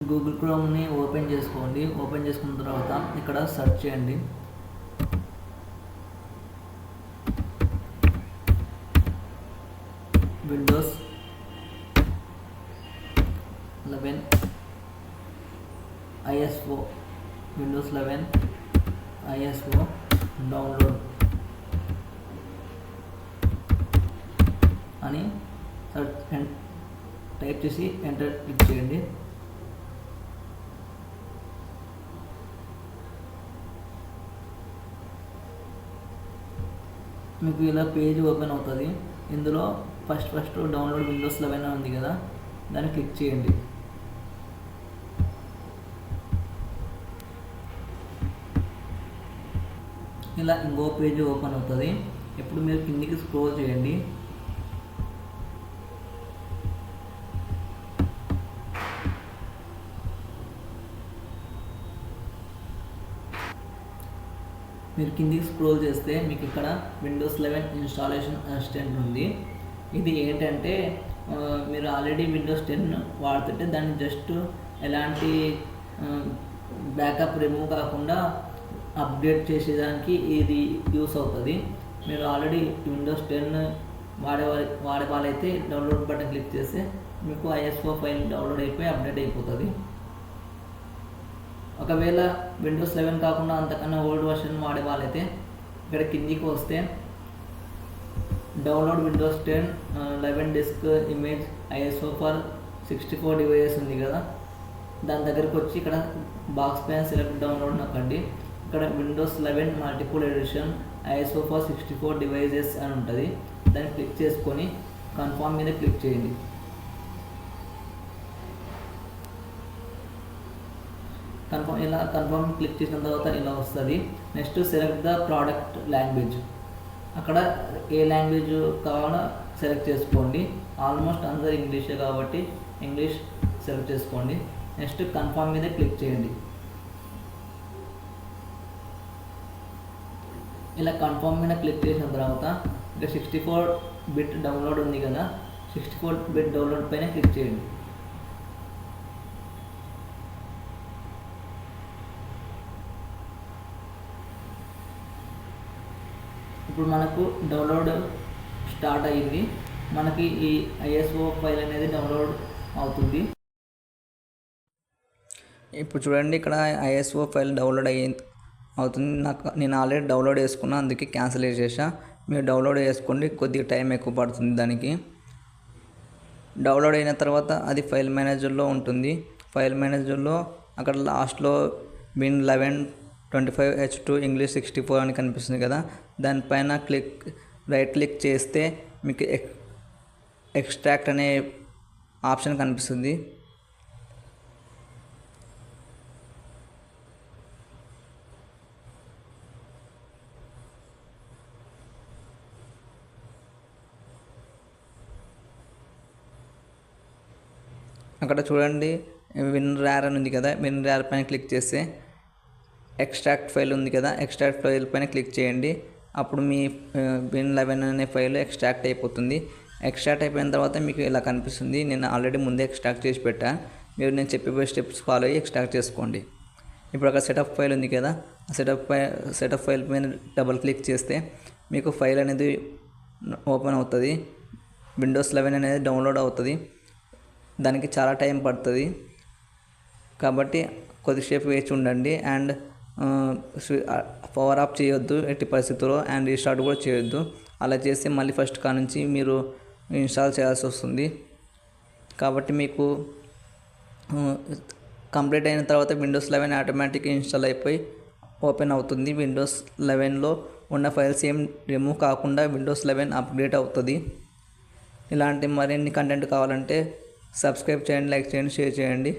Google క్రోమ్ని open చేసుకోండి. Open చేసుకున్న తర్వాత ఇక్కడ సెర్చ్ చేయండి. Windows eleven ISO Windows eleven ISO download అని సెర్చ్ టైప్ చేసి ఎంటర్ క్లిక్ చేయండి. మీకు ఇలా పేజ్ ఓపెన్ అవుతుంది. ఇందులో first first download Windows eleven ఉంది కదా దాన్ని క్లిక్ చేయండి. ఇలా ఇంకో పేజ్ ఓపెన్ అవుతుంది. ఇప్పుడు మీరు కిందికి స్క్రోల్ చేయండి. మీరు కిందికి స్క్రోల్ చేస్తే మీకు ఇక్కడ విండోస్ లెవెన్ ఇన్స్టాలేషన్ అసిస్టెంట్ ఉంది. ఇది ఏంటంటే మీరు ఆల్రెడీ విండోస్ టెన్ వాడుతుంటే దాన్ని జస్ట్ ఎలాంటి బ్యాకప్ రిమూవ్ కాకుండా అప్డేట్ చేసేదానికి ఇది యూస్ అవుతుంది. మీరు ఆల్రెడీ విండోస్ టెన్ వాడే వాడే వాళ్ళైతే డౌన్లోడ్ బటన్ క్లిక్ చేస్తే మీకు ఐఎస్ఓ ఫైల్ డౌన్లోడ్ అయిపోయి అప్డేట్ అయిపోతుంది. ఒకవేళ విండోస్ లెవెన్ కాకుండా అంతకన్నా ఓల్డ్ వర్షన్ వాడే వాళ్ళైతే ఇక్కడ కిందికి వస్తే download Windows ten eleven disk image ISO for sixty four devices ఉంది కదా. దాని దగ్గరికి వచ్చి ఇక్కడ బాక్స్ పైన సెలెక్ట్ డౌన్లోడ్ నొక్కండి. ఇక్కడ Windows eleven multiple edition ISO for sixty four devices అని ఉంటుంది. దాన్ని క్లిక్ చేసుకొని కన్ఫామ్ మీద క్లిక్ చేయండి. కన్ఫర్మ్ ఇలా కన్ఫర్మ్ క్లిక్ చేసిన తర్వాత ఇలా వస్తుంది? Next select the product language. అక్కడ ఏ లాంగ్వేజ్ కావాలో సెలెక్ట్ చేసుకోండి. ఆల్మోస్ట్ అందరు ఇంగ్లీషే కాబట్టి ఇంగ్లీష్ సెలెక్ట్ చేసుకోండి. నెక్స్ట్ కన్ఫర్మ్ మీద క్లిక్ చేయండి. ఇలా కన్ఫర్మ్ మీద క్లిక్ చేసిన తర్వాత ఇక సిక్స్టీ ఫోర్ బిట్ డౌన్లోడ్ ఉంది కదా సిక్స్టీ ఫోర్ బిట్ డౌన్లోడ్ పైన క్లిక్ చేయండి. ఇప్పుడు మనకు డౌన్లోడ్ స్టార్ట్ అయ్యింది మనకి ఈ ఐఎస్ఓ ఫైల్ అనేది డౌన్లోడ్ అవుతుంది. ఇప్పుడు చూడండి ఇక్కడ ఐఎస్ఓ ఫైల్ డౌన్లోడ్ అయ్యి అవుతుంది. నాకు నేను ఆల్రెడీ డౌన్లోడ్ చేసుకున్నా అందుకే క్యాన్సిల్ చేసా మీరు డౌన్లోడ్ చేసుకోండి కొద్దిగా టైం ఎక్కువ పడుతుంది దానికి. డౌన్లోడ్ అయిన తర్వాత అది ఫైల్ మేనేజర్లో ఉంటుంది. ఫైల్ మేనేజర్లో అక్కడ లాస్ట్లో win eleven twenty five H two English sixty four అని కనిపిస్తుంది కదా. దానిపైన క్లిక్ రైట్ క్లిక్ చేస్తే మీకు ఎక్స్ట్రాక్ట్ అనే ఆప్షన్ కనిపిస్తుంది. అక్కడ చూడండి విన్ ర్యార్ అని ఉంది కదా. విన్ ర్యార్ పైన క్లిక్ చేస్తే ఎక్స్ట్రాక్ట్ ఫైల్ ఉంది కదా ఎక్స్ట్రాక్ట్ ఫైల్ పైన క్లిక్ చేయండి. అప్పుడు మీ బిన్ లెవెన్ అనే ఫైల్ ఎక్స్ట్రాక్ట్ అయిపోతుంది. ఎక్స్ట్రాక్ట్ అయిపోయిన తర్వాత మీకు ఇలా కనిపిస్తుంది. నేను ఆల్రెడీ ముందే ఎక్స్ట్రాక్ట్ చేసి పెట్టా. మీరు నేను చెప్పే స్టెప్స్ ఫాలో అయ్యి ఎక్స్ట్రాక్ట్ చేసుకోండి. ఇప్పుడు అక్కడ సెటప్ ఫైల్ ఉంది కదా ఆ సెటప్ ఫై సెటప్ ఫైల్ పైన డబల్ క్లిక్ చేస్తే మీకు ఫైల్ అనేది ఓపెన్ అవుతుంది. విండోస్ లెవెన్ అనేది డౌన్లోడ్ అవుతుంది. దానికి చాలా టైం పడుతుంది. కాబట్టి కొద్దిసేపు వేచి ఉండండి. అండ్ పవర్ ఆఫ్ చేయొద్దు ఎట్టి పరిస్థితుల్లో అండ్ రీస్టార్ట్ కూడా చేయొద్దు. అలా చేస్తే మళ్ళీ ఫస్ట్ కా నుంచి మీరు ఇన్స్టాల్ చేయాల్సి వస్తుంది. కాబట్టి మీకు కంప్లీట్ అయిన తర్వాత విండోస్ లెవెన్ ఆటోమేటిక్గా ఇన్స్టాల్ అయిపోయి ఓపెన్ అవుతుంది. విండోస్ లెవెన్లో ఉన్న ఫైల్స్ ఏం రిమూవ్ కాకుండా విండోస్ లెవెన్ అప్గ్రేడ్ అవుతుంది. ఇలాంటి మరిన్ని కంటెంట్ కావాలంటే సబ్స్క్రైబ్ చేయండి లైక్ చేయండి షేర్ చేయండి.